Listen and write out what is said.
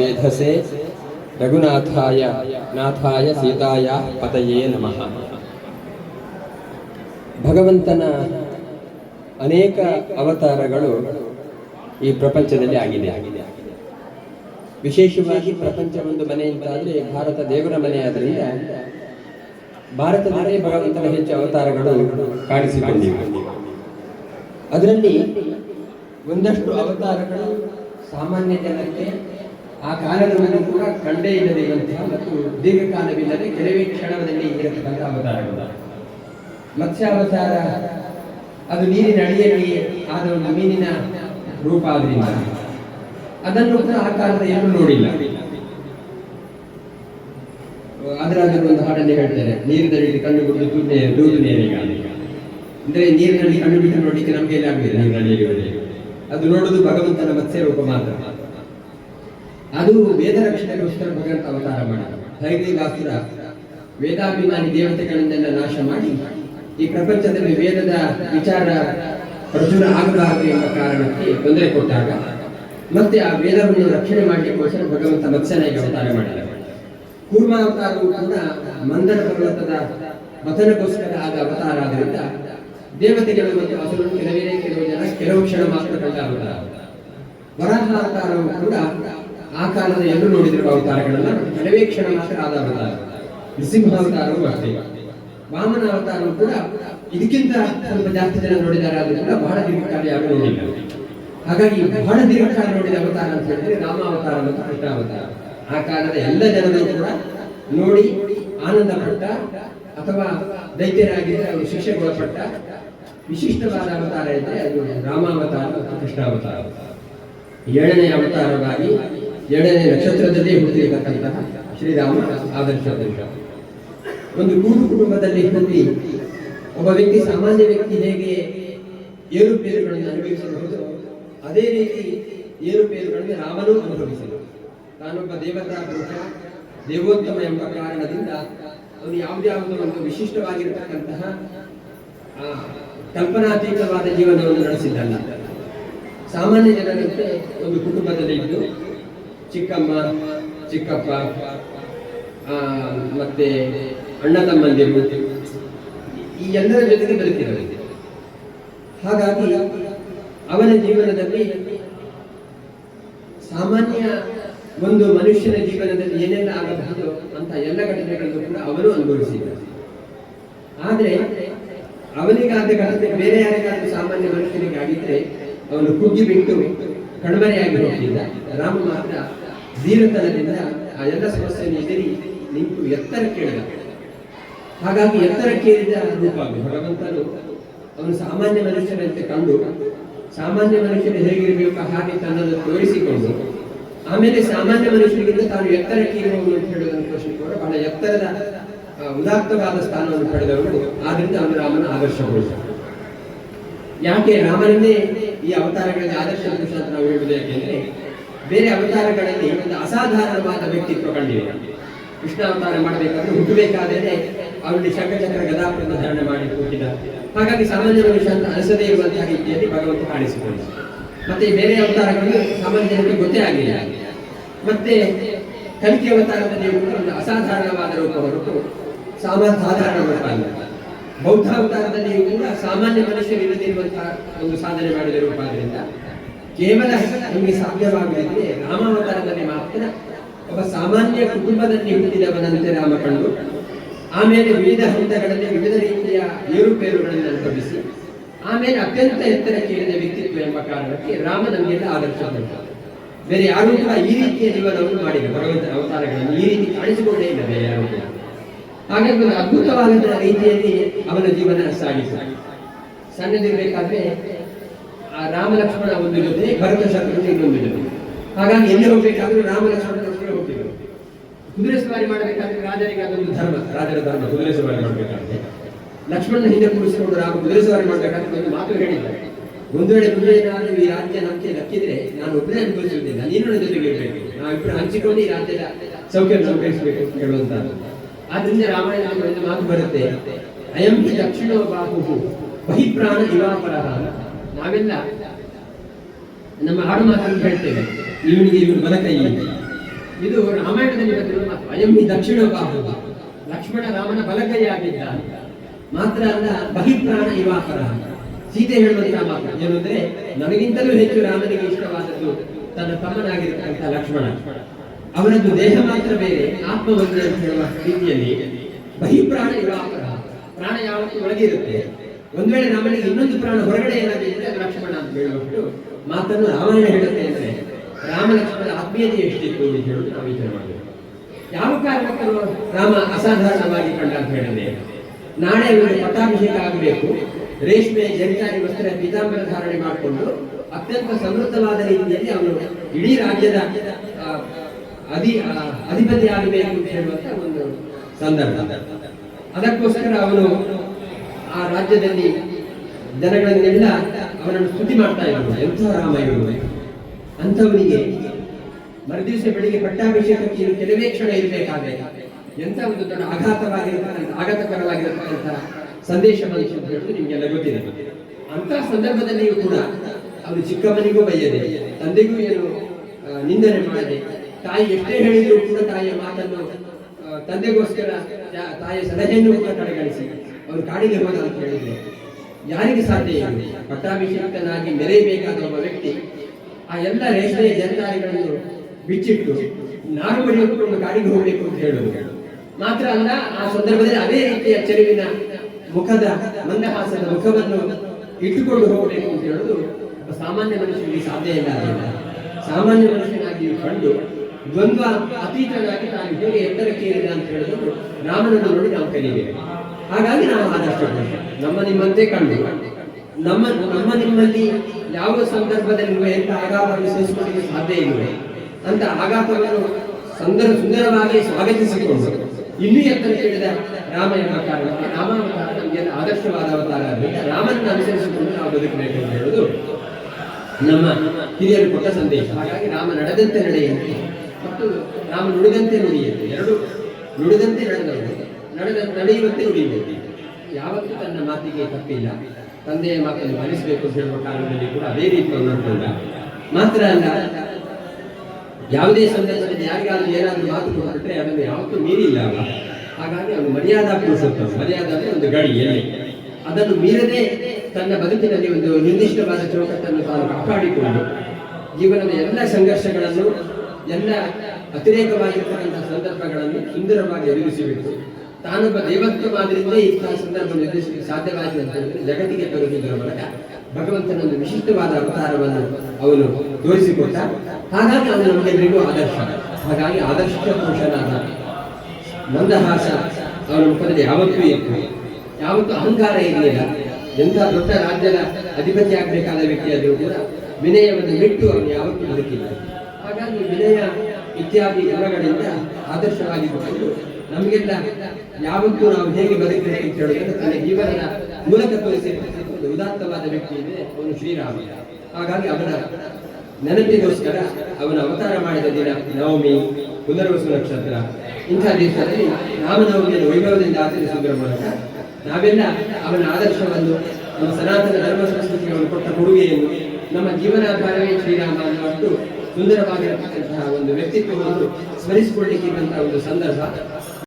ವೇಧಸೆ ರಘುನಾಥಾಯ ನಾಥಾಯ ಸೀತಾಯ ಪತಯೇ ನಮಃ ಭಗವಂತನ ಅನೇಕ ಅವತಾರಗಳು ಈ ಪ್ರಪಂಚದಲ್ಲಿ ಆಗಿದೆ. ಆಗಿದೆ ವಿಶೇಷವಾಗಿ ಪ್ರಪಂಚ ಒಂದು ಮನೆ ಅಂತಾದರೆ ಭಾರತ ದೇವರ ಮನೆಯಾದ್ರಿಂದ ಭಾರತ ಭಾರತದಲ್ಲೇ ಭಗವಂತನ ಹೆಚ್ಚು ಅವತಾರಗಳು ಕಾಣಿಸಿಕೊಂಡಿವೆ. ಅದರಲ್ಲಿ ಒಂದಷ್ಟು ಅವತಾರಗಳು ಸಾಮಾನ್ಯ ಜನಕ್ಕೆ ಆ ಕಾರಣವನ್ನು ಕೂಡ ಕಂಡೇ ಇಲ್ಲದಿರುವಂತಹ ಮತ್ತು ದೀರ್ಘಕಾಲವಿಲ್ಲದೆ ಕೆಲವೇ ಕ್ಷಣದಲ್ಲಿ ಇರತಕ್ಕಂಥ ಅವತಾರಗಳು ಮತ್ಸ್ಯಾವತಾರ ಅದು ನೀರಿನ ಅಡಿಯಲ್ಲಿ ಆದ ಒಂದು ಮೀನಿನ ರೂಪ ಆದ್ರಿಂದ ಅದನ್ನು ಕೂಡ ಆ ಕಾಲದ ಎಲ್ಲೂ ನೋಡಿಲ್ಲ. ಅದರಾದರೂ ಒಂದು ಹಾಡಲ್ಲಿ ಹೇಳ್ತಾರೆ ನೀರಿನಲ್ಲಿ ಕಣ್ಣು ಬಿಟ್ಟು ದೂನೆ ದೂರು ನೇರಿಗೆ ಅಂದ್ರೆ ನೀರಿನಲ್ಲಿ ಕಣ್ಣು ಬಿಟ್ಟು ನೋಡಲಿಕ್ಕೆ ನಮ್ಗೆ ಎಲ್ಲ ನೀರಿನ ನೀರಿನಲ್ಲಿ. ಅದು ನೋಡುದು ಭಗವಂತನ ಮತ್ಸ್ಯ ರೂಪ ಮಾತ್ರ. ಅದು ವೇದ ರಕ್ಷಣೆಗೋಸ್ಕರ ಭಗವಂತ ಅವತಾರ ಮಾಡಿದ ಹೈಗ್ರೀವಾಸುರ ವೇದಾಭಿಮಾನಿ ದೇವತೆಗಳನ್ನೆಲ್ಲ ನಾಶ ಮಾಡಿ ಈ ಪ್ರಪಂಚದಲ್ಲಿ ವೇದದ ವಿಚಾರ ಪ್ರಚುರ ಆಗಬಾರದು ಎಂಬ ಕಾರಣಕ್ಕೆ ತೊಂದರೆ ಕೊಟ್ಟಾಗ ಮತ್ತೆ ಆ ವೇದವನ್ನು ರಕ್ಷಣೆ ಮಾಡಲಿಕ್ಕೋಸ್ಕರ ಭಗವಂತ ಮತ್ಸನಾಗಿ ಅವತಾರ ಮಾಡಿದ ಕೂರ್ಮಾವತಾರವು ಕೂಡ ಮಂದರ ಪರ್ವತದ ಮತನಕ್ಕೋಸ್ಕರ ಆದ ಅವತಾರ ಆದ್ದರಿಂದ ದೇವತೆಗಳು ಮತ್ತು ಅಸುರರು ಕೆಲವೇ ಕೆಲವು ಜನ ಕೆಲವು ಕ್ಷಣ ಮಾತ್ರ ಕಂಡ ಅವತಾರ. ವರಾಹ ಅವತಾರವು ಕೂಡ ಆ ಕಾಲದ ಎಲ್ಲೂ ನೋಡಿದಿರುವ ಅವತಾರಗಳನ್ನ ಕೆಲವೇ ಕ್ಷಣ ಮಾತ್ರ ಆದ ಅವತಾರ. ನೃಸಿಂಹ ಅವತಾರವೂ ಅಷ್ಟೇ ವಾಮನ ಅವತಾರವು ಕೂಡ ಇದಕ್ಕಿಂತ ಸ್ವಲ್ಪ ಜಾಸ್ತಿ ಜನ ನೋಡಿದ್ದಾರೆ ಆದ್ರೂ ಬಹಳ ದೀರ್ಘಕಾಲ ಯಾರು ನೋಡಿಲ್ಲ. ಹಾಗಾಗಿ ಬಹಳ ದೀರ್ಘಕಾಲ ನೋಡಿದ ಅವತಾರ ಅಂತ ಹೇಳಿದ್ರೆ ರಾಮ ಅವತಾರ ಮತ್ತು ಕೃಷ್ಣ ಅವತಾರ. ಆ ಕಾಲದ ಎಲ್ಲ ಜನರು ಕೂಡ ನೋಡಿ ಆನಂದ ಪಟ್ಟ ಅಥವಾ ದೈತ್ಯರಾಗಿದ್ದರೆ ಅವರು ಶಿಕ್ಷೆಗೊಳಪಟ್ಟ ವಿಶಿಷ್ಟವಾದ ಅವತಾರ ಇದ್ರೆ ಅದು ರಾಮಾವತಾರ ಮತ್ತು ಕೃಷ್ಣಾವತಾರ. ಏಳನೇ ಅವತಾರವಾಗಿ ಏಳನೇ ನಕ್ಷತ್ರದಲ್ಲಿ ಹುಟ್ಟಿರತಕ್ಕಂತಹ ಶ್ರೀರಾಮ ಆದರ್ಶ ದರ್ಶ ಒಂದು ಕೂಡು ಕುಟುಂಬದಲ್ಲಿ ಹುಟ್ಟಿ ಒಬ್ಬ ವ್ಯಕ್ತಿ ಸಾಮಾನ್ಯ ವ್ಯಕ್ತಿ ಹೇಗೆ ಏರುಪೇರುಗಳನ್ನು ಅನುಭವಿಸಬಹುದು? ಅದೇ ರೀತಿ ಏರುಪೇರುಗಳನ್ನು ರಾಮನು ಅನುಭವಿಸಿದರು ತಾನೊಬ್ಬ ದೇವತಾ ಪುರುಷ, ದೇವೋತ್ತಮ ಎಂಬ ಕಾರಣದಿಂದ ಅವನು ಯಾವುದ್ಯಾವುದೋ ಒಂದು ವಿಶಿಷ್ಟವಾಗಿರತಕ್ಕಂತಹ ಕಲ್ಪನಾತೀತವಾದ ಜೀವನವನ್ನು ನಡೆಸಿದ್ದಲ್ಲ. ಸಾಮಾನ್ಯ ಜನರಂತೆ ಒಂದು ಕುಟುಂಬದಲ್ಲಿ ಇದ್ದು ಚಿಕ್ಕಮ್ಮ, ಚಿಕ್ಕಪ್ಪ ಮತ್ತೆ ಅಣ್ಣ ತಮ್ಮಂದಿರು ಈ ಎಲ್ಲರ ಜೊತೆಗೆ ಬದುಕಿರಬೇಕು ಹಾಗಾಗಿ ಅವನ ಜೀವನದಲ್ಲಿ ಸಾಮಾನ್ಯ ಒಂದು ಮನುಷ್ಯನ ಜೀವನದಲ್ಲಿ ಏನೆಲ್ಲ ಆಗಬಹುದು ಅಂತ ಎಲ್ಲ ಘಟನೆಗಳನ್ನು ಕೂಡ ಅವನು ಅನುಭವಿಸಿದ್ದಾರೆ ಆದ್ರೆ ಅವನಿಗಾದ ಘಟನೆ ಬೇರೆ ಯಾರಿಗಾದ್ರೂ ಸಾಮಾನ್ಯ ಮನುಷ್ಯನಿಗೆ ಆಗಿದ್ರೆ ಅವನು ಕುಗ್ಗಿ ಬಿಟ್ಟು ಕಣ್ಮರೆಯಾಗಿ ಹೋಗ್ತಿದ್ದ ರಾಮ ಮಾತ್ರ ಧೀರತನದಿಂದ ಆ ಎಲ್ಲ ಸಮಸ್ಯೆಯನ್ನು ಎದುರಿ ನಿಂತು ಎತ್ತರ ಕೇಳಿದ ಹಾಗಾಗಿ ಎತ್ತರ ಅದು. ಭಗವಂತನು ಅವನು ಸಾಮಾನ್ಯ ಮನುಷ್ಯನಂತೆ ಕಂಡು ಸಾಮಾನ್ಯ ಮನುಷ್ಯನ ಹೇಗಿರಬೇಕು ಹಾಗೆ ತನ್ನನ್ನು ತೋರಿಸಿಕೊಂಡು ಆಮೇಲೆ ಸಾಮಾನ್ಯ ಮನುಷ್ಯನಿಗಿಂತ ತಾನು ಎತ್ತರಕ್ಕೆ ಇರುವವನು ಅಂತ ಹೇಳುವುದಕ್ಕೋಸ್ಕರ ಬಹಳ ಎತ್ತರದ ಉದಾತ್ತವಾದ ಸ್ಥಾನವನ್ನು ಪಡೆದವನು. ಆದ್ರಿಂದ ಅವನು ರಾಮನ ಆದರ್ಶಗೊಳಿಸ ಯಾಕೆ? ರಾಮನನ್ನೇ ಈ ಅವತಾರಗಳಲ್ಲಿ ಆದರ್ಶ ಅಂತ ನಾವು ಹೇಳುವುದು ಯಾಕೆಂದ್ರೆ, ಬೇರೆ ಅವತಾರಗಳಲ್ಲಿ ಒಂದು ಅಸಾಧಾರಣವಾದ ವ್ಯಕ್ತಿತ್ವ ಕಂಡಿದೆ. ಕೃಷ್ಣ ಅವತಾರ ಮಾಡಬೇಕಾದ್ರೆ ಹುಟ್ಟಬೇಕಾದರೆ ಅವರಲ್ಲಿ ಶಂಕಚಕ್ರ ಗದಾಪನ್ನು ಧಾರಣೆ ಮಾಡಿ ಹುಟ್ಟಿದ. ಹಾಗಾಗಿ ಸಾಮಾನ್ಯ ಮನುಷ್ಯ ಅಂತ ಅನಿಸದೇ ಇರುವಂತಹ ರೀತಿಯಲ್ಲಿ ಭಗವಂತ ಕಾಣಿಸಿಕೊಂಡ ಮತ್ತೆ ಬೇರೆ ಅವತಾರಗಳು ಸಾಮಾನ್ಯ ಜನರಿಗೆ ಗೊತ್ತೇ ಆಗಿಲ್ಲ. ಮತ್ತೆ ಕಲಿಕೆ ಅವತಾರದಲ್ಲಿ ಒಂದು ಅಸಾಧಾರಣವಾದ ರೂಪ ಹೊರತು ಸಾಮಾನ್ಯ ಸಾಧಾರಣ ರೂಪ ಬೌದ್ಧ ಅವತಾರದಲ್ಲಿ ಇರುವುದರಿಂದ ಸಾಮಾನ್ಯ ಮನುಷ್ಯರಿಲ್ಲದಿರುವಂತಹ ಒಂದು ಸಾಧನೆ ಮಾಡಿದ ರೂಪ ಆದ್ರಿಂದ ಕೇವಲ ನಮಗೆ ಸಾಧ್ಯವಾಗಲಿದ್ರೆ ರಾಮಾವತಾರದಲ್ಲಿ ಮಾತ್ರ ಒಬ್ಬ ಸಾಮಾನ್ಯ ಕುಟುಂಬದಲ್ಲಿ ಹುಟ್ಟಿದವನಂತೆ ರಾಮ ಕಂಡು, ಆಮೇಲೆ ವಿವಿಧ ಹಂತಗಳಲ್ಲಿ ವಿವಿಧ ರೀತಿಯ ಏರುಪೇರುಗಳನ್ನು ಅನುಭವಿಸಿ, ಆಮೇಲೆ ಅತ್ಯಂತ ಎತ್ತರಕ್ಕೆ ಇಳಿದ ವ್ಯಕ್ತಿತ್ವ ಎಂಬ ಕಾರಣಕ್ಕೆ ರಾಮ ನಮಗೆಲ್ಲ ಆದರ್ಶ ಬೇರೆ ಯಾರೂ ಕೂಡ ಈ ರೀತಿಯ ಜೀವನವನ್ನು ಮಾಡಿಲ್ಲ. ಭಗವಂತನ ಅವತಾರಗಳನ್ನು ಈ ರೀತಿ ಕಾಣಿಸಿಕೊಂಡೇ ಇಲ್ಲ ಒಂದು ಅದ್ಭುತವಾದ ರೀತಿಯಲ್ಲಿ ಅವನ ಜೀವನ ಸಾಗಿಸ. ಸಣ್ಣದಿರಬೇಕಾದ್ರೆ ಆ ರಾಮ ಲಕ್ಷ್ಮಣ ಒಂದು ಜೊತೆ, ಭರತ ಶತ್ರುಘ್ನ ಇನ್ನೊಂದು ಜೊತೆ. ಹಾಗಾಗಿ ಎಲ್ಲಿ ಹೋಗ್ಬೇಕಾದ್ರೂ ರಾಮ ಲಕ್ಷ್ಮಣ ಜೊತೆ ಹೋಗ್ತಿದ್ರು ಕುದುರೆ ಸವಾರಿ ಮಾಡಬೇಕಾದ್ರೆ ರಾಜರಿಗೆ ಅದೊಂದು ಧರ್ಮ, ರಾಜರ ಧರ್ಮ, ಕುದುರೆ ಸವಾರಿ ಮಾಡಬೇಕಾದ್ರೆ. ಲಕ್ಷ್ಮಣನ ಹಿಂದೆ ಕೂರಿಸಿಕೊಂಡು ರಾಮ ಕುದುರೆ ಸವಾರಿ ಮಾಡಬೇಕಾದ್ರೆ ಒಂದು ಮಾತು ಹೇಳಿದ್ದಾರೆ ಒಂದು ವೇಳೆ ಕುದುರೆ ನಾನು ಈ ರಾಜ್ಯ ನಮಗೆ ದಕ್ಕಿದ್ರೆ ನಾನು ಒಬ್ಬನೇ ಅನುಭವಿಸುವುದಿಲ್ಲ. ನೀನು ನನ್ನ ಜೊತೆಗೆ ಇರಬೇಕು. ನಾವಿಬ್ಬರು ಹಂಚಿಕೊಂಡು ಈ ರಾಜ್ಯದ ಸೌಖ್ಯ ಅನುಭವಿಸಬೇಕು ಅಂತ. ಹೇಳುವಂತಹದ್ದು ಆದ್ರಿಂದ ರಾಮಾಯಣ ಒಂದು ಮಾತು ಬರುತ್ತೆ. ಅಯಂ ಹಿ ದಕ್ಷಿಣ ಬಾಹು ಬಹಿಪ್ರಾಣ ಇವಾಪರ ನಾವೆಲ್ಲ ನಮ್ಮ ಹಾಡು ಮಾತನ್ನು ಹೇಳ್ತೇವೆ. ಇವನಿಗೆ ಇವನು ಬಲಕೈ ಇದು ರಾಮಾಯಣದಲ್ಲಿ ಬಂದಿರುವ ಮಾತು. ಅಯಂ ಹಿ ದಕ್ಷಿಣ ಬಾಹು ಲಕ್ಷ್ಮಣ ರಾಮನ ಬಲಗೈಯಾಗಿದ್ದ ಮಾತ್ರ ಅಲ್ಲ ಬಹಿಪ್ರಾಣ ಇವಾಪರ ಸೀತೆ ಹೇಳುವಂತಹ ಮಾತು. ಏನು ಅಂದ್ರೆ ನನಗಿಂತಲೂ ಹೆಚ್ಚು ರಾಮನಿಗೆ ಇಷ್ಟವಾದದ್ದು ತನ್ನ ತಮ್ಮನಾಗಿರ್ತಕ್ಕಂಥ ಲಕ್ಷ್ಮಣ. ಅವನದ್ದು ದೇಹ ಮಾತ್ರ ಬೇರೆ ಆತ್ಮ ಒಂದೇ ಅಂತ ಹೇಳುವ ರೀತಿಯಲ್ಲಿ ಬಹಿಪ್ರಾಣ ಇವಾಪರ ಪ್ರಾಣ ಯಾವತ್ತೂ ಒಳಗೆ ಇರುತ್ತೆ ಒಂದ್ ವೇಳೆ ನಮ್ಮಲ್ಲಿ ಇನ್ನೊಂದು ಪ್ರಾಣ ಹೊರಗಡೆ ಅದು ಲಕ್ಷ್ಮಣ ಅಂತ ಹೇಳುವಷ್ಟು ಮಾತನ್ನು ರಾಮಾಯಣ ಹೇಳುತ್ತೆ ಅಂದ್ರೆ ರಾಮ ಲಕ್ಷ್ಮಣ ಆತ್ಮೀಯತೆ ಎಷ್ಟಿತ್ತು ಅಂತ ಹೇಳುವುದು ನಾವು ವಿಚಾರ ಮಾಡಬೇಕು. ಯಾವ ಕಾರಣಕ್ಕೂ ರಾಮ ಅಸಾಧಾರಣವಾಗಿ ಕಂಡ ಅಂತ ಹೇಳಿದೆ. ನಾಳೆ ಅವರಿಗೆ ಪಟ್ಟಾಭಿಷೇಕ ಆಗಬೇಕು. ರೇಷ್ಮೆ ಜಂಜಾರಿ ವಸ್ತ್ರ, ಪೀತಾಂಬರ ಧಾರಣೆ ಮಾಡಿಕೊಂಡು ಅತ್ಯಂತ ಸಮೃದ್ಧವಾದ ರೀತಿಯಲ್ಲಿ ಅವನು ಇಡೀ ರಾಜ್ಯದ ಅಧಿ ಅಧಿಪತಿ ಆಗಬೇಕು ಅಂತ ಹೇಳುವಂತ ಒಂದು ಸಂದರ್ಭ. ಅದಕ್ಕೋಸ್ಕರ ಅವನು ಆ ರಾಜ್ಯದಲ್ಲಿ ಜನಗಳನ್ನೆಲ್ಲ ಅವನನ್ನು ಸ್ತುತಿ ಮಾಡ್ತಾ ಇರುವ ಎಂಥ ರಾಮ ಇರುವ ಅಂಥವನಿಗೆ ಮರುದಿವಸ ಬೆಳಿಗ್ಗೆ ಪಟ್ಟಾಭಿಷೇಕಕ್ಕೆ ಕೆಲವೇ ಕ್ಷಣ ಇರಬೇಕಾದ್ರೆ ಎಂಥ ಒಂದು ದೊಡ್ಡ ಆಘಾತವಾಗಿರತಕ್ಕಂಥ ಆಘಾತಕರವಾಗಿರತಕ್ಕಂಥ ಅಂತ ಹೇಳುವುದು ನಿಮಗೆಲ್ಲ ಗೊತ್ತಿದೆ. ಅಂತ ಸಂದರ್ಭದಲ್ಲಿಯೂ ಕೂಡ ಅವನು ಚಿಕ್ಕಮ್ಮನಿಗೂ ಬೈಯದೆ, ತಂದೆಗೂ ಏನು ನಿಂದನೆ ಮಾಡದೆ ತಾಯಿ ಎಷ್ಟೇ ಹೇಳಿದ್ರು ಕೂಡ ತಾಯಿಯ ಮಾತನ್ನು ತಂದೆಗೋಸ್ಕರ ತಾಯಿಯ ಸಲಹೆಯನ್ನು ಕೂಡ ಕಡೆಗಣಿಸಿ. ಅವರು ಕಾಡಿಗೆ ಹೋದ ಅಂತ ಹೇಳಿದ್ರೆ ಯಾರಿಗೆ ಸಾಧ್ಯ ಇದೆ? ಪಟ್ಟಾಭಿಷೇಕನಾಗಿ ಮೆರೆಯಬೇಕಾದ ಒಬ್ಬ ವ್ಯಕ್ತಿ ಆ ಎಲ್ಲ ರೇಷ್ಮೆಯ ಜನತಾರಿಗಳನ್ನು ಬಿಚ್ಚಿಟ್ಟು ನಾರು ಒಂದು ಕಾಡಿಗೆ ಹೋಗಬೇಕು ಅಂತ ಹೇಳುವುದು ಮಾತ್ರ ಅಲ್ಲ, ಆ ಸಂದರ್ಭದಲ್ಲಿ ಅದೇ ರೀತಿಯ ಚೆಲುವಿನ ಮುಖದ ಮಂದಹಾಸದ ಮುಖವನ್ನು ಇಟ್ಟುಕೊಂಡು ಹೋಗಬೇಕು ಅಂತ ಹೇಳುವುದು ಸಾಮಾನ್ಯ ಮನುಷ್ಯನಿಗೆ ಸಾಧ್ಯ ಇಲ್ಲ. ಸಾಮಾನ್ಯ ಮನುಷ್ಯನಾಗಿ ಕಂಡು ದ್ವಂದ್ವ ಅತೀತನಾಗಿ ನಾನು ಹೇಗೆ ಎತ್ತರಕ್ಕೆ ಇಲ್ಲ ಅಂತ ಹೇಳಿದ್ರು ರಾಮನನ್ನು ನೋಡಿ ನಾವು ಕಲಿಬೇಕು ಹಾಗಾಗಿ ನಾವು ಆದಷ್ಟು ನಮ್ಮ ನಿಮ್ಮಂತೆ ಕಂಡು. ನಮ್ಮ ನಮ್ಮ ನಿಮ್ಮಲ್ಲಿ ಯಾವ ಸಂದರ್ಭದಲ್ಲಿ ಎಂತ ಆಘಾತವನ್ನು ಸಹಿಸಿಕೊಳ್ಳಿಕ್ಕೆ ಸಾಧ್ಯ ಇಲ್ಲ ಅಂತ ಆಘಾತವನ್ನು ಸಂದರ್ಭ ಸುಂದರವಾಗಿ ಸ್ವಾಗತಿಸಿಕೊಂಡು ಇನ್ನೂ ಎತ್ತರ ಕೇಳಿದ ರಾಮ ಎಂಬ ಕಾರಣಕ್ಕೆ ರಾಮಾವತಾರ ನಮಗೆ ಆದರ್ಶವಾದ ಅವತಾರ ಆದ್ದರಿಂದ ರಾಮನನ್ನು ಅನುಸರಿಸಿಕೊಂಡು ನಾವು ಬದುಕಬೇಕು ಅಂತ ಹೇಳುವುದು ನಮ್ಮ ಹಿರಿಯರು ಕೊಟ್ಟ ಸಂದೇಶ. ಹಾಗಾಗಿ ರಾಮ ನಡೆದಂತೆ ನಡೆಯುತ್ತೆ ಮತ್ತು ನಾವು ನುಡಿದಂತೆ ನುಡಿಯಬೇಕು ಎರಡು ನುಡಿದಂತೆ ನಡೆದವರು. ನಡೆದ, ನಡೆಯುವಂತೆ ನುಡಿಯುವುದು ಯಾವತ್ತೂ ತನ್ನ ಮಾತಿಗೆ ತಪ್ಪಿಲ್ಲ. ತಂದೆಯ ಮಾತನ್ನು ಪಾಲಿಸಬೇಕು ಅಂತ ಹೇಳುವ ಕಾರಣದಲ್ಲಿ ಕೂಡ ಅದೇ ರೀತಿ ನಡ್ಕೊಂಡ ಮಾತ್ರ ಅಲ್ಲ, ಯಾವುದೇ ಸಂದರ್ಭದಲ್ಲಿ ಯಾರಿಗಾದ್ರೂ ಏನಾದರೂ ಮಾತು ಕೊಟ್ಟರೆ ಅದನ್ನು ಯಾವತ್ತೂ ಮೀರಿಲ್ಲ ಅಲ್ಲ. ಹಾಗಾಗಿ ಅವನು ಮರ್ಯಾದಾ ಪುರುಷೋತ್ತಮ ಮರ್ಯಾದ ಅಂದರೆ ಒಂದು ಗಡಿ ಎಲ್ಲಿ ಅದನ್ನು ಮೀರದೆ ತನ್ನ ಬದುಕಿನಲ್ಲಿ ಒಂದು ನಿರ್ದಿಷ್ಟವಾದ ಚೌಕಟ್ಟನ್ನು ತಾನು ಕಾಪಾಡಿಕೊಂಡು ಜೀವನದ ಎಲ್ಲ ಸಂಘರ್ಷಗಳನ್ನು ಎಲ್ಲ ಅತಿರೇಕವಾಗಿರ್ತಕ್ಕಂಥ ಸಂದರ್ಭಗಳನ್ನು ಸುಂದರವಾಗಿ ಎದುರಿಸಬೇಕು. ತಾನೊಬ್ಬ ದೈವತ್ವವಾದ್ರಿಂದ ಇಂತಹ ಸಂದರ್ಭ ನಿರ್ದೇಶಕ್ಕೆ ಸಾಧ್ಯವಾಗಿದೆ ಅಂತ ಹೇಳಿದ್ರೆ ಜಗತ್ತಿಗೆ ತೋರಿಸುವುದರ ಮೂಲಕ ಭಗವಂತನೊಂದು ವಿಶಿಷ್ಟವಾದ ಅವತಾರವನ್ನು ಅವನು ತೋರಿಸಿಕೊಟ್ಟ. ಹಾಗಾಗಿ ಅವನು ನಮಗೆಲ್ಲರಿಗೂ ಆದರ್ಶ. ಹಾಗಾಗಿ ಆದರ್ಶ ಪುರುಷನಾದ ಮಂದಹಾಸ ಅವನ ಮುಖದಲ್ಲಿ ಯಾವತ್ತೂ ಇತ್ತು ಯಾವತ್ತೂ ಅಹಂಕಾರ ಇರಲಿಲ್ಲ. ಎಂಥ ದೊಡ್ಡ ರಾಜ್ಯದ ಅಧಿಪತಿ ಆಗಬೇಕಾದ ವ್ಯಕ್ತಿಯಾದರೂ ಕೂಡ ವಿನಯವನ್ನು ಬಿಟ್ಟು ಅವನು ಯಾವತ್ತೂ ಬದುಕಿಲ್ಲ. ಹಾಗಾಗಿ ವಿನಯ ಇತ್ಯಾದಿ ಗುಣಗಳಿಂದ ಆದರ್ಶವಾಗಿರಬಹುದು ನಮಗೆಲ್ಲ ಯಾವತ್ತೂ ನಾವು ಹೇಗೆ ಬದುಕಬೇಕು ಅಂತ ಹೇಳಿದ್ರೆ ತನ್ನ ಜೀವನದ ಮೂಲಕ ತೋರಿಸಿರ್ತಕ್ಕಂಥ ಒಂದು ಉದಾತ್ತವಾದ ವ್ಯಕ್ತಿ ಇದೆ ಅವನು ಶ್ರೀರಾಮ. ಹಾಗಾಗಿ ಅವನ ನೆನಪಿಗೋಸ್ಕರ ಅವನ ಅವತಾರ ಮಾಡಿದ ದಿನ ನವಮಿ ಪುನರ್ವಸು ನಕ್ಷತ್ರ ಇಂಥ ದಿವಸದಲ್ಲಿ ರಾಮನವಮಿಯನ್ನು ವೈಭವದಿಂದ ಆಚರಿಸುವುದರ ಮೂಲಕ ನಾವೆಲ್ಲ ಅವನ ಆದರ್ಶವನ್ನು, ನಮ್ಮ ಸನಾತನ ಧರ್ಮ ಸಂಸ್ಕೃತಿಗಳನ್ನು ಕೊಟ್ಟ ಕೊಡುಗೆಯನ್ನು ನಮ್ಮ ಜೀವನಾಧಾರವೇ ಶ್ರೀರಾಮ ಅನ್ನುವಷ್ಟು ಸುಂದರವಾಗಿರತಕ್ಕಂತಹ ಒಂದು ವ್ಯಕ್ತಿತ್ವವನ್ನು ಸ್ಮರಿಸಿಕೊಳ್ಳಿಕ್ಕೆ ಇರುವಂತಹ ಒಂದು ಸಂದರ್ಭ.